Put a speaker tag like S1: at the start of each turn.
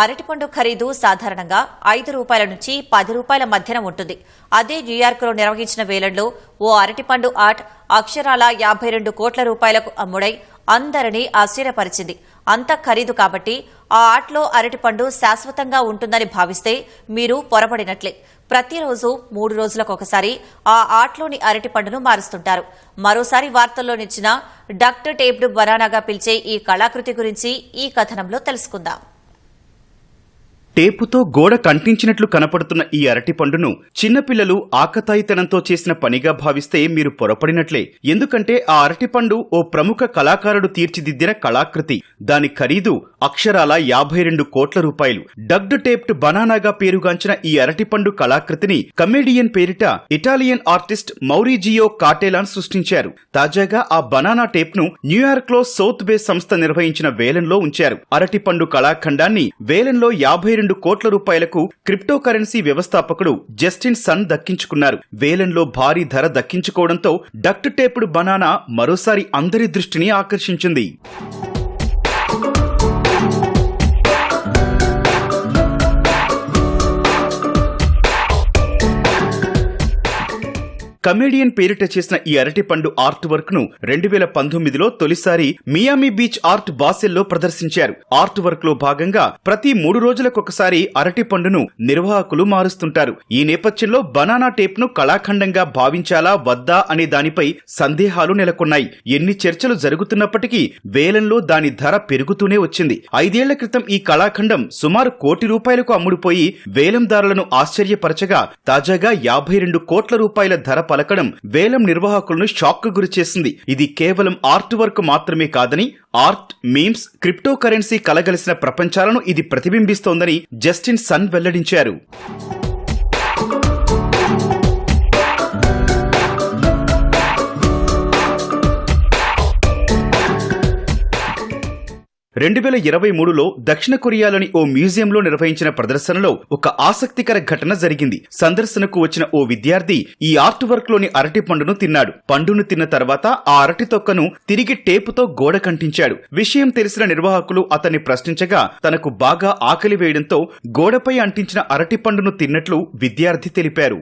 S1: అరటిపండు ఖరీదు సాధారణంగా ఐదు రూపాయల నుంచి పది రూపాయల మధ్యన ఉంటుంది. అదే న్యూయార్క్లో నిర్వహించిన వేలంలో ఓ అరటిపండు ఆర్ట్ అక్షరాల యాభై రెండు కోట్ల రూపాయలకు అమ్ముడై అందరినీ ఆశ్చర్యపరిచింది. అంత ఖరీదు కాబట్టి ఆ ఆర్ట్లో అరటిపండు శాశ్వతంగా ఉంటుందని భావిస్తే మీరు పొరబడినట్లే. ప్రతిరోజు మూడు రోజులకు ఒకసారి ఆ ఆర్ట్లోని అరటిపండును మారుస్తుంటారు. మరోసారి వార్తల్లో నిచ్చిన డక్ట్ టేప్డ్ బనానాగా పిలిచే ఈ కళాకృతి గురించి ఈ కథనంలో తెలుసుకుందాం.
S2: టేపుతో గోడ కంటించినట్లు కనపడుతున్న ఈ అరటిపండును చిన్నపిల్లలు ఆకతాయితనంతో చేసిన పనిగా భావిస్తే మీరు పొరపడినట్లే. ఎందుకంటే ఆ అరటిపండు ఓ ప్రముఖ కళాకారుడు తీర్చిదిద్దిన కళాకృతి. దాని ఖరీదు అక్షరాల యాభై రెండు కోట్ల రూపాయలు. డగ్డ్ టేప్డ్ బనానాగా పేరుగాంచిన ఈ అరటిపండు కళాకృతిని కమేడియన్ పేరిట ఇటాలియన్ ఆర్టిస్ట్ మౌరిజియో కాటేలాన్ సృష్టించారు. తాజాగా ఆ బనానా టేప్ను న్యూయార్క్లో న్యూయార్క్లో సౌత్ బే సంస్థ నిర్వహించిన వేలంలో ఉంచారు. అరటిపండు కళాఖండాన్ని వేలంలో యాభై రెండు రెండు కోట్ల రూపాయలకు క్రిప్టో కరెన్సీ వ్యవస్థాపకుడు జస్టిన్ సన్ దక్కించుకున్నారు. వేలంలో భారీ ధర దక్కించుకోవడంతో డక్ట్ టేపుడు బనానా మరోసారి అందరి దృష్టిని ఆకర్షించింది. కమేడియన్ పేరిట చేసిన ఈ అరటిపండు ఆర్ట్ వర్క్ను రెండు వేల పంతొమ్మిదిలో తొలిసారి మియామి బీచ్ ఆర్ట్ బాసెల్లో ప్రదర్శించారు. ఆర్ట్ వర్క్లో భాగంగా ప్రతి మూడు రోజులకొకసారి అరటిపండును నిర్వాహకులు మారుస్తుంటారు. ఈ నేపథ్యంలో బనానా టేప్ను కళాఖండంగా భావించాలా వద్దా అనే దానిపై సందేహాలు నెలకొన్నాయి. ఎన్ని చర్చలు జరుగుతున్నప్పటికీ వేలంలో దాని ధర పెరుగుతూనే వచ్చింది. ఐదేళ్ళ క్రితం ఈ కళాఖండం సుమారు కోటి రూపాయలకు అమ్ముడుపోయి వేలందారులను ఆశ్చర్యపరచగా తాజాగా యాభై రెండు కోట్ల రూపాయల ధర పలకడం వేలం నిర్వాహకులను షాక్ గురి చేసింది ఇది కేవలం ఆర్ట్ వర్క్ మాత్రమే కాదని ఆర్ట్ మీమ్స్ క్రిప్టో కరెన్సీ కలగలిసిన ప్రపంచాలను ఇది ప్రతిబింబిస్తోందని జస్టిన్ సన్ వెల్లడించారు. రెండు వేల ఇరవై మూడులో దక్షిణ కొరియాలోని ఓ మ్యూజియంలో నిర్వహించిన ప్రదర్శనలో ఒక ఆసక్తికర ఘటన జరిగింది. సందర్శనకు వచ్చిన ఓ విద్యార్థి ఈ ఆర్ట్ వర్క్లోని అరటి పండును తిన్నాడు. పండును తిన్న తర్వాత ఆ అరటి తొక్కను తిరిగి టేపుతో గోడ కంటించాడు. విషయం తెలిసిన నిర్వాహకులు అతన్ని ప్రశ్నించగా తనకు బాగా ఆకలి వేయడంతో గోడపై అంటించిన అరటి పండును తిన్నట్లు విద్యార్థి తెలిపారు.